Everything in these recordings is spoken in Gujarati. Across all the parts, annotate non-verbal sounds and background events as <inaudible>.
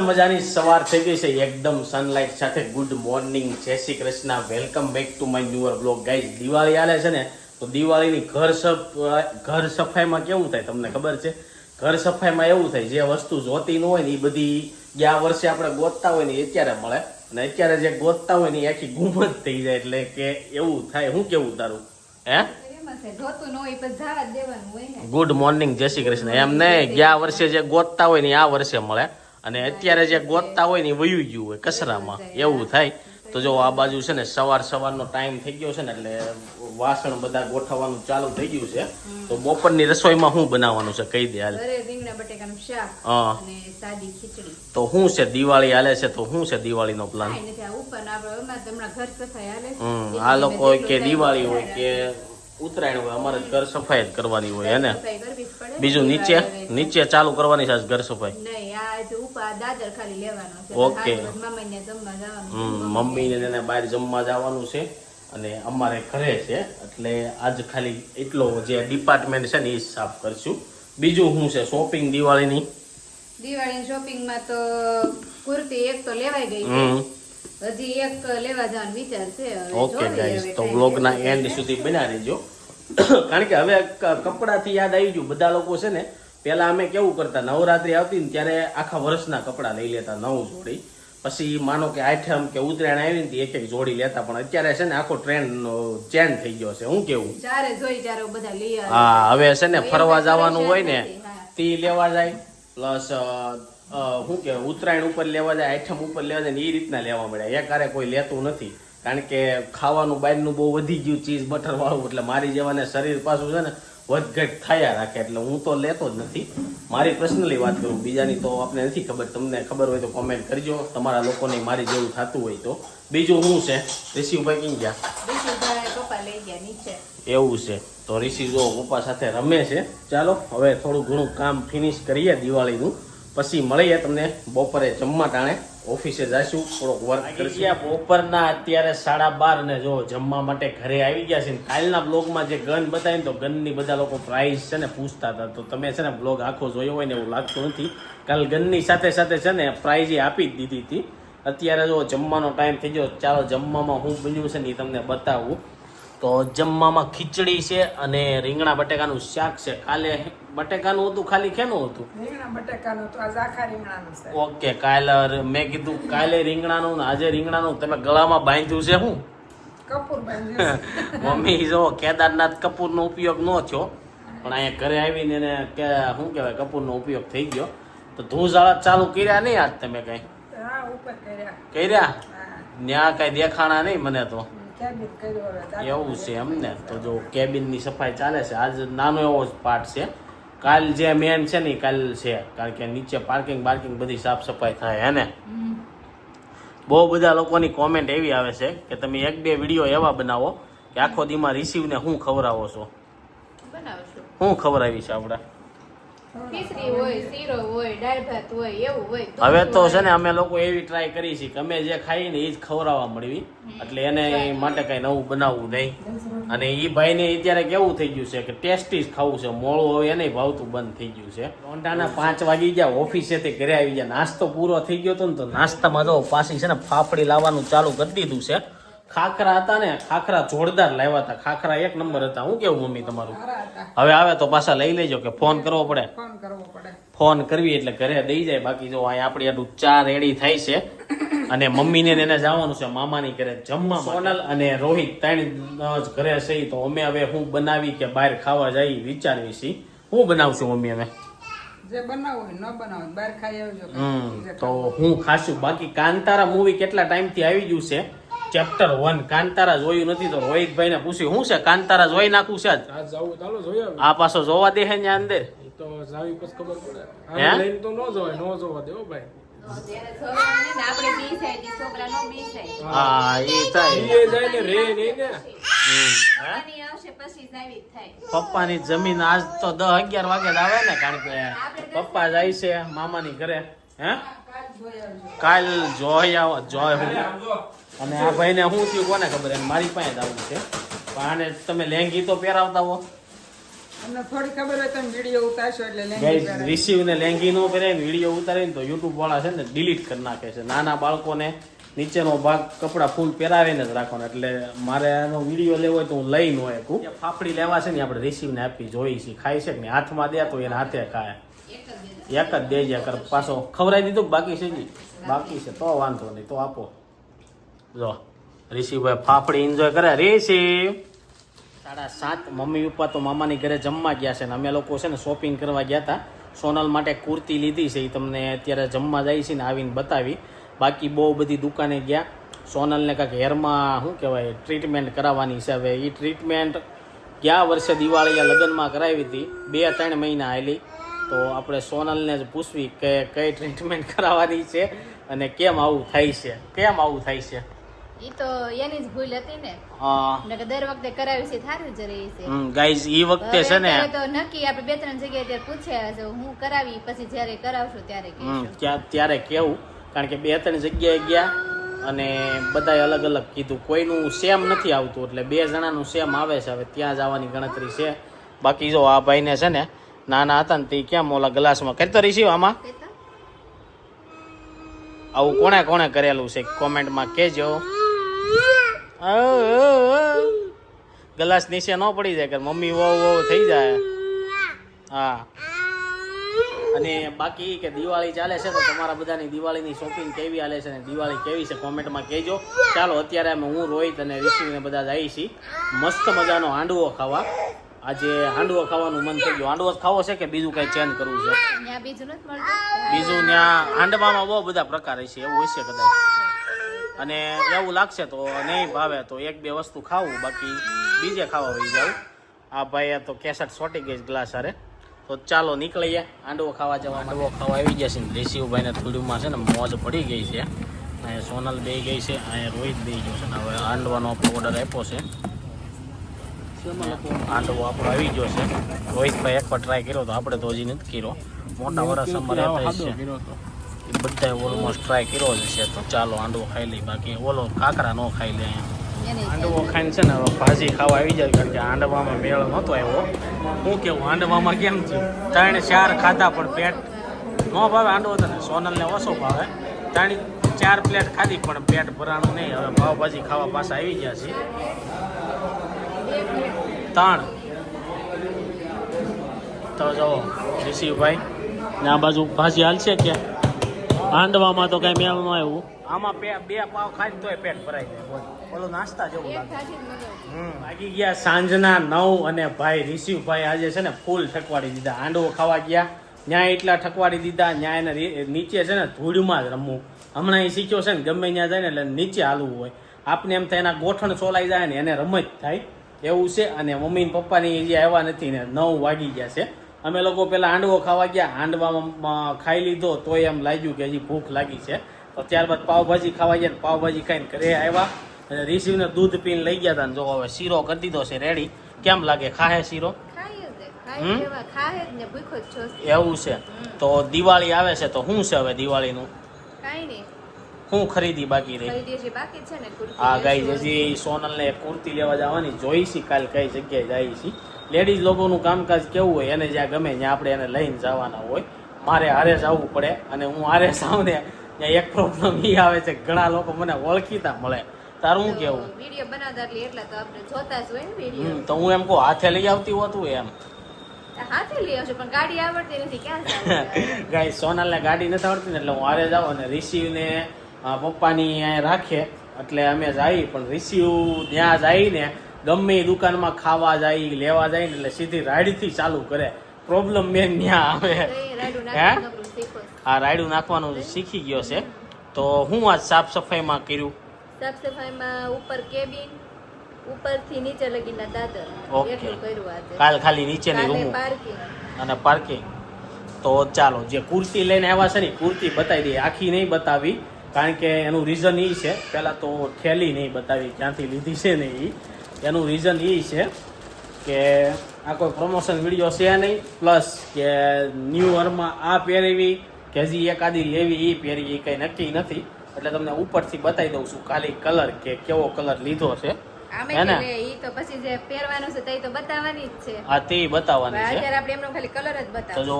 મજાની સવાર થઈ ગઈ છે. એકદમ સનલાઇટ સાથે ગુડ મોર્નિંગ જય Shri Krishna. Welcome back to my newer blog guys Diwali આવે છે ને તો દિવાળીની ઘર સફ ઘર સફાઈમાં કેવું થાય તમને ખબર છે? ઘર સફાઈમાં એવું થાય જે વસ્તુ જોતી ન હોય ને એ બધી ગયા વર્ષે આપણે ગોતતા હોય ને એ અત્યારે મળે. અને અત્યારે જે ગોતતા હોય ને એ આખી ગુમ જ થઈ જાય એટલે કે એવું થાય. હું કેવું તારું? હે? ગુડ મોર્નિંગ જય શ્રી કૃષ્ણ. એમ નહીં ગયા વર્ષે જે ગોતતા હોય ને આ વર્ષે મળે. અને અત્યારે જે ગોતતા હોય ને એ વયું ગયું હોય કચરામાં. એવું થાય. તો જો આ બાજુ છે ને સવાર સવારનો ટાઈમ થઈ ગયો છે ને એટલે વાસણ બધા ગોઠવવાનું ચાલુ થઈ ગયું છે. તો બપોરની રસોઈમાં શું બનાવવાનું છે? કહી દે હાલ. હા. તો શું છે? દિવાળી હાલે છે તો શું છે દિવાળીનો પ્લાન આ લોકો હોય કે દિવાળી હોય કે ઉત્તરાયણ હોય અમારે ઘર સફાઈ જ કરવાની હોય હે ને? સફાઈ કરવી જ પડે. બીજું નીચે નીચે ચાલુ કરવાની છે આજ ઘર સફાઈ. ઓકે. મમ્મી ને જમવા જવાનું છે. એને બહાર જમવા જવાનું છે અને અમારે ઘરે છે એટલે આજ ખાલી એટલો જે ડિપાર્ટમેન્ટ છે ને એ સાફ કરશું. બીજું શું છે શોપિંગ દિવાળીની? દિવાળી શોપિંગમાં તો કુર્તી એક તો લેવાઈ ગઈ હમ. હજી એક લેવા જવાનો વિચાર છે. ઓકે ગાઈસ તો બ્લોગ વ્લોગના એન્ડ સુધી બના રહેજો. કારણ કે હવે કપડાથી યાદ આવી ગયું. બધા લોકો છે ને પેલા અમે કેવું કરતા નવરાત્રી આવતી ને ત્યારે આખા વર્ષના કપડાં લઈ લેતા નવ જોડી. પછી માનો કે આઠમ કે ઉત્તરાયણ આવી ને એક એક જોડી લેતા પણ અત્યારે છે ને આખો ટ્રેન્ડ ચેન્જ થઈ ગયો છે. હું કેવું? હા હવે છે ને ફરવા જવાનું હોય ને તે લેવા જાય પ્લસ શું કે ઉત્તરાયણ ઉપર લેવા જાય આઠમ ઉપર લેવા જાય ને એ રીતના લેવા મળ્યા. એ ક્યારે કોઈ લેતું નથી. કારણ કે ખાવાનું બહારનું બહુ વધી ગયું ચીઝ બટર વાળું એટલે મારી જેવાને શરીર પાછું છે ને વધઘટ થયા રાખે એટલે હું તો લેતો જ નથી. મારી પર્સનલી વાત કરું બીજાની તો આપણે નથી ખબર તમને ખબર હોય તો કોમેન્ટ કરજો. તમારા લોકોને મારી જેવું થતું હોય તો. બીજું શું છે? ઋષિભાઈ લઈ ગયા એવું છે. તો ઋષિ જો પપ્પા સાથે રમે છે. ચાલો હવે થોડું ઘણું કામ ફિનિશ કરીએ દિવાળીનું. પછી મળીએ તમને બપોરે જમવા ટાણે. ઓફિસે જઈશું થોડોક વર્ક કરશું. બપોરના અત્યારે સાડા બાર ને જો જમવા માટે ઘરે આવી ગયા છે ને કાલના બ્લોગમાં જે ગન બતાવી તો ગનની બધા લોકો પ્રાઇસ છે ને પૂછતા હતા. તો તમે છે ને બ્લોગ આખો જોયો હોય ને એવું લાગતું નથી. કાલ ગનની સાથે સાથે છે ને પ્રાઇઝ એ આપી જ દીધી હતી. અત્યારે જો જમવાનો ટાઈમ થઈ ગયો ચાલો જમવામાં હું બન્યું છે ને એ તમને બતાવું. તો જમવામાં ખીચડી છે અને રીંગણા બટેકાનું શાક છે. કાલે બટેકાનું હતું ખાલી કેનું હતું? રીંગણા બટેકાનું તો આજ આખા રીંગણાનું છે. ઓકે કાલે મેં કીધું કાલે રીંગણાનું ને આજે રીંગણાનું. તમે ગળામાં બાંધ્યું છે હું? કપૂર બાંધ્યું <laughs> મમ્મી જો કેદારનાથ કપૂરનો ઉપયોગ ન થયો. પણ અહીંયા ઘરે આવીને એને કે શું કહેવાય કપૂરનો ઉપયોગ થઈ ગયો. તો ધૂળઝાળા ચાલુ કર્યા નહીં આજ તમે કઈ? કર્યા. કર્યા? ત્યાં કઈ દેખાણા નહીં મને તો. એવું છે એમ ને? તો જો કેબિનની સફાઈ ચાલે છે. આજ નાનો એવો જ પાર્ટ છે. કાલ જે મેન છે ને કાલ છે. કારણ કે નીચે પાર્કિંગ બાર્કિંગ બધી સાફ સફાઈ થાય હે ને? બહુ બધા લોકોની કોમેન્ટ એવી આવે છે કે તમે એક બે વીડિયો એવા બનાવો કે આખો દીમાં રિસીવને હું ખવડાવો છો? શું હું ખવડાવી છે આપણે? હવે તો છે ને અમે લોકો એવી ટ્રાય કરી છે કે અમે જે ખાઈએ ને એ જ ખવડાવવા મળવી. એટલે એને એ માટે કઈ નવું બનાવવું નહીં. અને એ ભાઈને અત્યારે કેવું થઈ ગયું છે કે ટેસ્ટી જ ખાવું છે. મોળું હવે એને ભાવતું બંધ થઈ ગયું છે. રોંઢાના પાંચ વાગી ગયા ઓફિસેથી ઘરે આવી ગયા. નાસ્તો પૂરો થઈ ગયો હતો ને તો નાસ્તામાં જો પાછી છે ને ફાફડી લાવવાનું ચાલુ કરી દીધું છે. ખાખરા હતા ને ખાખરા જોરદાર લાવ્યા હતા. ખાખરા એક નંબર હતા. હું કેવું મમ્મી તમારું? હવે આવે તો પાછા લઈ લેજો કે ફોન કરવો પડે. ફોન કરવો પડે. ફોન કરવી એટલે ઘરે દઈ જાય. બાકી જો અહીંયા આપણી આટલું ચા રેડી થાય છે અને મમ્મીને એને જવાનું છે. મામાની ઘરે જમવા સોનલ અને રોહિત ત્રણ જ ઘરે છે તો અમે હવે હું બનાવી કે બહાર ખાવા જઈ વિચારવી છી હું બનાવશું મમ્મી અમે જે બનાવવું ન બનાવો બહાર ખાઈ આવજો. હમ તો હું ખાશું. બાકી કાંતારા મૂવી કેટલા ટાઈમથી આવી ગયું છે? ચેપ્ટર વન કાંતારા જોયું નથી તો રોહિતભાઈ ને પૂછ્યું શું છે? કાંતારા જોઈ નાખું છે આજ? આ જાવું ચાલો જોઈએ આ પાછો જોવા દે છે ને અંદર. તો જાવી પછી ખબર પડે. હે? લઈને તો ન ન જોવા દેવો ભાઈ. ને નો. હા? ને ને જમીન આજ તો દસ અગિયાર વાગે જ આવે ને કારણ કે પપ્પા જાય છે મામાની ઘરે હે? કાલ જોઈ આવો જોય હું. અને આ ભાઈને હું થયું કોને ખબર એને મારી પાસે જ આવું છે. પણ આને તમે લેંગી તો પહેરાવતા હો. તમને થોડી ખબર હોય તમે વીડિયો ઉતારશો એટલે લેંગી ને લેંગી નો પહેરાય વીડિયો ઉતારે ને તો યુટ્યુબ વાળા છે ને ડિલીટ કરી નાખે છે. નાના બાળકોને નીચેનો ભાગ કપડા ફૂલ પહેરાવીને જ રાખવાનો. એટલે મારે આનો વીડિયો લેવો હોય તો હું લઈ ન શકું ફાફડી લેવા છે ને આપણે રિસીવ ને આપી જોઈ છે. ખાઈ છે ને હાથમાં દે તો એને હાથે ખાય. એક જ દેજે. કર પાછો ખવડાવી દીધું બાકી છે બાકી છે. તો વાંધો નહીં. તો આપો. જો, ઋષિભાઈ ફાફડી એન્જોય કરે. ઋષિ! સાડા સાત, મમ્મી પપ્પા તો મામાની ઘરે જમવા ગયા છે ને અમે લોકો છે ને શોપિંગ કરવા ગયા હતા. સોનલ માટે કુર્તી લીધી છે એ તમને અત્યારે જમવા જાય છે ને આવીને બતાવી. બાકી બહુ બધી દુકાને ગયા. સોનલને કાંઈક હેરમાં, શું કહેવાય ટ્રીટમેન્ટ કરાવવાની છે હવે. એ ટ્રીટમેન્ટ ગયા વર્ષે દિવાળી લગ્નમાં કરાવી હતી. બે ત્રણ મહિના આવેલી તો આપણે સોનલને જ પૂછવી કે કઈ ટ્રીટમેન્ટ <laughs> કરાવવાની છે અને કેમ આવું થાય છે? કેમ આવું થાય છે? ઈ તો એની જ ભૂલ હતી ને. અ, દર વખતે કરાવી છે થારું જ રહી છે. ગાઈઝ એ વખતે છે ને. તો નક્કી આપણે બે ત્રણ જગ્યાએ ત્યારે પૂછ્યા છે હું કરાવી પછી જ્યારે કરાવશું ત્યારે હમ, ત્યારે કેવું કારણ કે બે ત્રણ જગ્યાએ ગયા અને બધાએ અલગ અલગ કીધું. કોઈનું સેમ નથી આવતું એટલે બે જણાનું સેમ આવે છે હવે ત્યાં જવાની ગણતરી છે. બાકી જો આ ભાઈને છે ને નાના હતા ને તે કેમ ઓલા ગ્લાસમાં કરતો રહીશું આમાં? આવું કોણે કોણે કરેલું છે કોમેન્ટમાં કહેજો ગ્લાસ નીચે ન પડી જાય કે મમ્મી વહુ વહુ થઈ જાય. હા. અને બાકી કે દિવાળી ચાલે છે તો તમારા બધાની દિવાળીની શોપિંગ કેવી હાલે છે અને દિવાળી કેવી છે કોમેન્ટમાં કહેજો. ચાલો અત્યારે અમે હું રોહિત અને ઋષિને બધા જઈએ છીએ મસ્ત મજાનો હાંડવો ખાવા. આજે હાંડવો ખાવાનું મન થઈ ગયું. હાંડવો ખાવો છે કે બીજું કઈ ચેન્જ કરવું છે? બીજું બીજું ત્યાં હાંડવામાં બહુ બધા પ્રકાર છે એવું હોય છે કદાચ. અને એવું લાગશે તો નહીં ભાવે તો એક બે વસ્તુ ખાવું બાકી બીજે ખાવા વહી જાવ આ ભાઈએ તો કેસેટ સોટી ગઈ ગ્લાસ અરે તો ચાલો નીકળીએ. આંડવો ખાવા જવા આંડવો ખાવા આવી ગયા છે ને. દેશીભાઈને થોડીમાં છે ને મોજ પડી ગઈ છે. અહીંયા સોનલ બે ગઈ છે અહીંયા રોહિત બે ગયો છે હવે આંડવાનો આપણો ઓર્ડર આપ્યો છે. આંડવો આપણો આવી ગયો છે. રોહિતભાઈ એકવાર ટ્રાય કર્યો તો આપણે તો હજી નથી કર્યો. મોટા વરસ અમારે રહેતા છે. એ બધાએ ઓલમોસ્ટ ટ્રાય કર્યો જ છે તો ચાલો આંડવો ખાઈ લઈ બાકી ઓલો કાકરા ન ખાઈ લે અહીંયા આંડવો હાંડવો ખાઈને છે ને હવે ભાજી ખાવા આવી જાય કારણ કે આંડવામાં મેળ નહોતો આવ્યો. હું કેવું હાંડવામાં કેમ થયું? ત્રણ ચાર ખાધા પણ પેટ ન ભાવે હાંડવો તને સોનલને ઓછો ભાવે. ત્રણ ચાર પ્લેટ ખાધી પણ પેટ ભરાણું નહીં. હવે પાવભાજી ખાવા પાછા આવી ગયા છે ત્રણ તો જો ઋષિભાઈ ને આ બાજુ ભાજી હાલશે કે હાંડવામાં તો કઈ મેળ ન આવ્યું. આમાં બે બે પાવ ખાઈ તોય પેટ ભરાઈ જાય. બોલ. ઓલું નાસ્તા જેવું લાગે. ગયા સાંજના નવ અને ભાઈ રિશિવભાઈ આજે છે ને ફૂલ ઠકવાડી દીધા. હાંડવો ખાવા ગયા. ન્યાય એટલા ઠકવાડી દીધા. ન્યાય એને નીચે છે ને ધૂળમાં જ રમવું. હમણાં એ શીખ્યો છે ને ગમે ત્યાં જાય ને એટલે નીચે હાલવું હોય. આપને એમ થાય એના ગોઠણ સોલાઈ જાય ને એને રમત થાય. એવું છે. અને મમ્મી પપ્પાની જે આવ્યા નથી ને નવ વાગી ગયા છે. અમે લોકો પેલા હાંડવો ખાવા ગયા. હાંડવામાં ખાઈ લીધો તોય એમ લાગ્યું કે હજી ભૂખ લાગી છે. તો ત્યારબાદ પાવભાજી ખાવા ગયા ને પાવભાજી ખાઈને ઘરે આવ્યા. અને રિસીવને દૂધ પીને લઈ ગયા હતા જો હવે શીરો કરી દીધો છે રેડી કેમ લાગે? ખાહે શીરો. એવું છે. તો દિવાળી આવે છે તો શું છે હવે દિવાળીનું? હું શું ખરીદી બાકી રહી? ખરીદી હજી બાકી ને કુર્તી આ ગાઈ. હજી સોનલને કુર્તી લેવા જવાની જોઈ છે કાલ કઈ જગ્યાએ જાય છે લેડીઝ લોકોનું કામકાજ કેવું હોય એને જ્યાં ગમે ત્યાં આપણે એને લઈને જવાના હોય. મારે હારે જવું પડે અને હું હારે જાઉં ને ત્યાં એક પ્રોબ્લેમ એ આવે છે ઘણા લોકો મને ઓળખીતા મળે. તારું શું કેવું? તો વીડિયો બનાવતા એટલે એટલા તો આપણે જોતા જ હોય ને વીડિયો તો હું એમ કહું હાથે લઈ આવતી હોતું એમ. હાથે લઈ આવજો પણ ગાડી આવડતી નથી ક્યાં <laughs> ગાઈ સોનલને ગાડી નથી આવડતી ને એટલે હું હારે જાઉં અને રિસીવને પપ્પાની અહીંયા રાખે. એટલે અમે જઈએ પણ રિસીવ ત્યાં જઈને ગમે એ દુકાનમાં ખાવા જાય લેવા જાય ને એટલે સીધી રાઈડથી ચાલુ કરે. પ્રોબ્લેમ મેન ત્યાં આવે. હે. આ રાયડું નાખવાનું શીખી ગયો છે. તો હું આજ સાફ સફાઈમાં કર્યું? સાફ સફાઈમાં ઉપર કેબિન ઉપરથી નીચે લગીના દાદર. એટલું કર્યું આજે. કાલ ખાલી નીચેની રૂમ. પાર્કિંગ અને પાર્કિંગ તો ચાલો જે કુર્તી લઈને આવ્યા છે ને કુર્તી બતાવી દઈએ. આખી નહીં બતાવી કારણ કે એનું રીઝન એ છે. પહેલાં તો થેલી નહીં બતાવી ક્યાંથી લીધી છે ને એ એનું રીઝન એ છે કે આ કોઈ પ્રમોશન વીડિયો છે નહીં પ્લસ કે ન્યૂ યરમાં આ પહેરવી કે હજી એકાદી લેવી એ પહેરવી એ કંઈ નક્કી નથી. એટલે તમને ઉપરથી બતાવી દઉં છું ખાલી કલર કે કેવો કલર લીધો છે. આમે હે ને? કે લે, ઈ તો પછી જે પહેરવાનું છે તે તો બતાવવાની જ છે. આ તે બતાવવાની છે. અત્યારે આપણે એમનો ખાલી કલર જ તો જો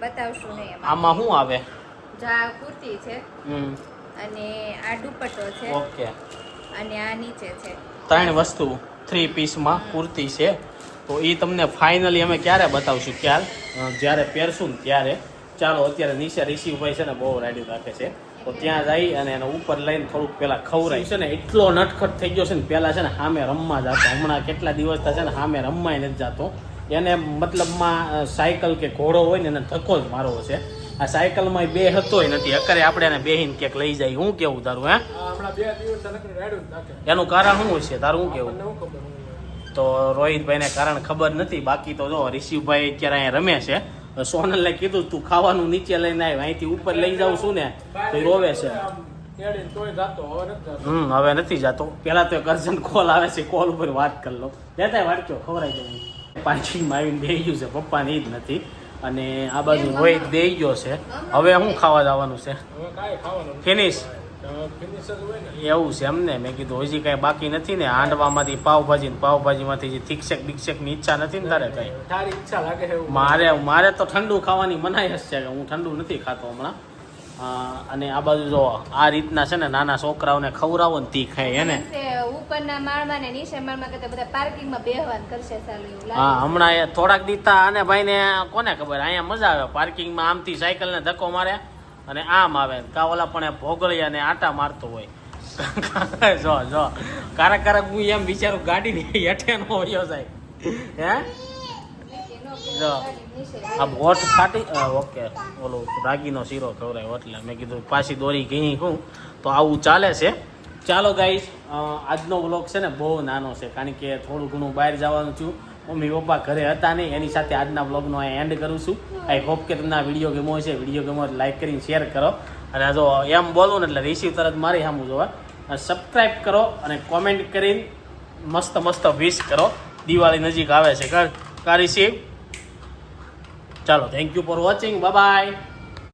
બતાવશું. નહીં આમાં શું આવે? કુર્તી છે હમ. અને આ દુપટ્ટો છે ઓકે. અને આ નીચે છે. ત્રણ વસ્તુ થ્રી પીસમાં કુર્તી છે. તો એ તમને ફાઇનલી અમે ક્યારે બતાવશું? ક્યારે જ્યારે પહેરશું ને ત્યારે. ચાલો, અત્યારે નીચે ઋષિભાઈ છે ને, બહુ રાડી રાખે છે. તો ત્યાં જઈ અને એને ઉપર લઈને થોડુંક પેલા ખવરાય છે ને, એટલો નટખટ થઈ ગયો છે ને પેલા છે ને સામે રમવા જતો. હમણાં કેટલા દિવસ છે ને સામે રમવાય નથી જતો. એને મતલબમાં સાયકલ કે ઘોડો હોય ને, એને ધક્કો જ મારવો છે. આ સાયકલમાં બે હતોય નથી. અત્યારે આપણે એને બેહીને ક્યાંક લઈ જાય. હું કેવું તારું હે? એનું કારણ શું છે તારું શું કેવું તો રોહિતભાઈને કારણ ખબર નથી. બાકી તો જો ઋષિભાઈ અત્યારે અહીંયા રમે છે. સોનલને કીધું તું ખાવાનું નીચે લઈને આવ્યો અહીંથી ઉપર લઈ જાઉં છું ને તો રોવે છે. હમ હવે નથી જાતો. પેલા તો એક અર્જન્ટ કોલ આવે છે કોલ ઉપર વાત કરી લો. લેતા વાંચો ખવડાઈ દઉં પાર્કિંગમાં આવીને બે ગયું છે. પપ્પાને એ જ નથી. અને આ બાજુ રોહિત દઈ ગયો છે. હવે શું ખાવા જવાનું છે. હવે કાંઈ ખાવાનું નથી. ફિનિશ હોય એવું છે એમને મેં કીધું હજી કાંઈ બાકી નથી ને. હાંડવામાંથી પાવભાજી ને પાવભાજીમાંથી જે થીકશેક બીકશેકની ઈચ્છા નથી ને તારે કાંઈ. તારી ઈચ્છા લાગે છે મારે મારે તો ઠંડુ ખાવાની મનાઈ હશે છે કે હું ઠંડુ નથી ખાતો હમણાં. અને આ બાજુ જો આ રીતના છે ને નાના છોકરાઓને ખવડાવો ને તી ખાય એને ઉપરના માળમાં ને નીચે માળમાં કરતા બધા પાર્કિંગમાં બેહવાનું કરશે ચાલુ એવું લાગે હા હમણાં એ થોડાક દીતા અને ભાઈને કોને ખબર? અહીંયા મજા આવે. પાર્કિંગમાં આમથી સાયકલને ધક્કો મારે અને આમ આવે. કાવલા પણ એ અને ને આટા મારતો હોય. <laughs> જો જો. કારક કારક હું એમ વિચારું ગાડી <laughs> હેઠે નો વયો સાહેબ. હે? જો. આ હોઠ ફાટી ઓકે. ઓલો રાગીનો શીરો ખવડાયો એટલે મેં કીધું પાછી દોરી ઘી શું તો આવું ચાલે છે. ચાલો ગાઈસ આજનો વ્લોગ છે ને બહુ નાનો છે, કારણ કે થોડું ઘણું બહાર જવાનું છું. મમ્મી, પપ્પા ઘરે હતા નહીં, એની સાથે આજના વ્લોગનો એન્ડ કરું છું. આઈ હોપ કે તમને આ વીડિયો ગમો છે વીડિયો ગમો લાઈક કરીને શેર કરો. અને જો એમ બોલું ને એટલે રિસીવ તરત મારી સામું જોવા. સબસ્ક્રાઈબ કરો અને કોમેન્ટ કરીને મસ્ત મસ્ત વિશ કરો. દિવાળી નજીક આવે છે. કા કા રિસીવ ચાલો thank you for watching bye